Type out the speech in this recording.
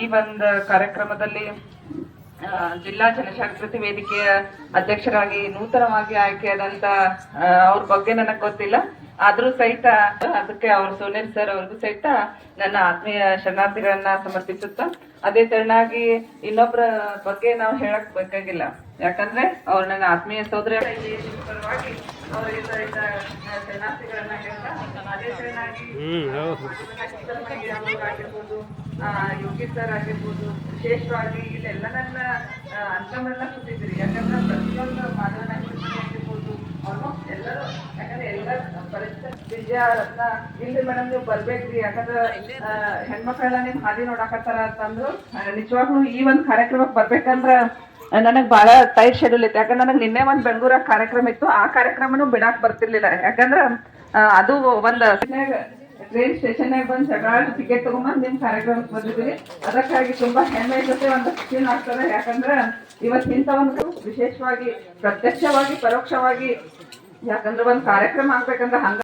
ಈ ಒಂದು ಕಾರ್ಯಕ್ರಮದಲ್ಲಿ ಜಿಲ್ಲಾ ಜನಜಾಗೃತಿ ವೇದಿಕೆಯ ಅಧ್ಯಕ್ಷರಾಗಿ ನೂತನವಾಗಿ ಆಯ್ಕೆಯಾದಂತ ಅವ್ರ ಬಗ್ಗೆ ನನಗೆ ಗೊತ್ತಿಲ್ಲ. ಆದ್ರೂ ಸಹಿತ ಅದಕ್ಕೆ ಅವ್ರ ಸುನಿಲ್ ಸರ್ ಅವ್ರಿಗೂ ಸಹಿತ ನನ್ನ ಆತ್ಮೀಯ ಶರಣಾರ್ಥಿಗಳನ್ನ ಸಮರ್ಪಿಸುತ್ತಾ ಅದೇ ತೆರನಾಗಿ ಇನ್ನೊಬ್ಬರ ಬಗ್ಗೆ ನಾವು ಹೇಳಕ್ ಬೇಕಾಗಿಲ್ಲ. ಯಾಕಂದ್ರೆ ಅವ್ರ ನನ್ನ ಆತ್ಮೀಯ ಸೋದರ. ಪರವಾಗಿ ಶರಣಾರ್ಥಿಗಳನ್ನ ಹೇಳ್ತಾ ಅದೇ ತೆರನಾಗಿ ಆಗಿರ್ಬೋದು ಯೋಗಿ ಸರ್ ಆಗಿರ್ಬೋದು ವಿಶೇಷವಾಗಿ ಇಲ್ಲೆಲ್ಲ ನನ್ನ ಅಂತಮ್ಮೆಲ್ಲ ಕೂತಿದ್ರಿ ಯಾಕಂದ್ರೆ ಪ್ರತಿಯೊಂದು ಮಾಧವನ ಆಗಿರ್ಬೋದು ಆಲ್ಮೋಸ್ಟ್ ಎಲ್ಲರೂ ಯಾಕಂದ್ರೆ ಇಲ್ರಿ ಮೇಡಮ್ ನೀವು ಹೆಣ್ಮಕ್ಳೆಲ್ಲ ಹಾದಿ ನೋಡಾಕತ್ತಾರ ನಿಜವಾಗ್ಲೂ ಈ ಒಂದ್ ಕಾರ್ಯಕ್ರಮಕ್ಕೆ ಬರ್ಬೇಕಂದ್ರ ನನಗ್ ಬಹಳ ಟೈಟ್ ಶೆಡ್ಯೂಲ್ ಇತ್ತು. ಯಾಕಂದ್ರೆ ನನಗೆ ನಿನ್ನೆ ಒಂದ್ ಬೆಂಗಳೂರಾಗ ಕಾರ್ಯಕ್ರಮ ಇತ್ತು. ಆ ಕಾರ್ಯಕ್ರಮನು ಬಿಡಾಕ್ ಬರ್ತಿರ್ಲಿಲ್ಲ. ಯಾಕಂದ್ರ ಅದು ಒಂದ್ ಟ್ರೈನ್ ಸ್ಟೇಷನ್ ಬಂದು ಜಗಳ ಟಿಕೆಟ್ ತಗೊಂಬಂದು ನಿಮ್ ಕಾರ್ಯಕ್ರಮಕ್ಕೆ ಬಂದಿದ್ದೀರಿ. ಅದಕ್ಕಾಗಿ ತುಂಬಾ ಹೆಮ್ಮೆ ಜೊತೆ ಒಂದು ಫೀಲ್ ಆಗ್ತದೆ ಯಾಕಂದ್ರೆ ಇವತ್ತಿಂತ ಒಂದು ವಿಶೇಷವಾಗಿ, ಪ್ರತ್ಯಕ್ಷವಾಗಿ, ಪರೋಕ್ಷವಾಗಿ ಯಾಕಂದ್ರೆ ಒಂದ್ ಕಾರ್ಯಕ್ರಮ ಆಗ್ಬೇಕಂದ್ರೆ ಹಂಗ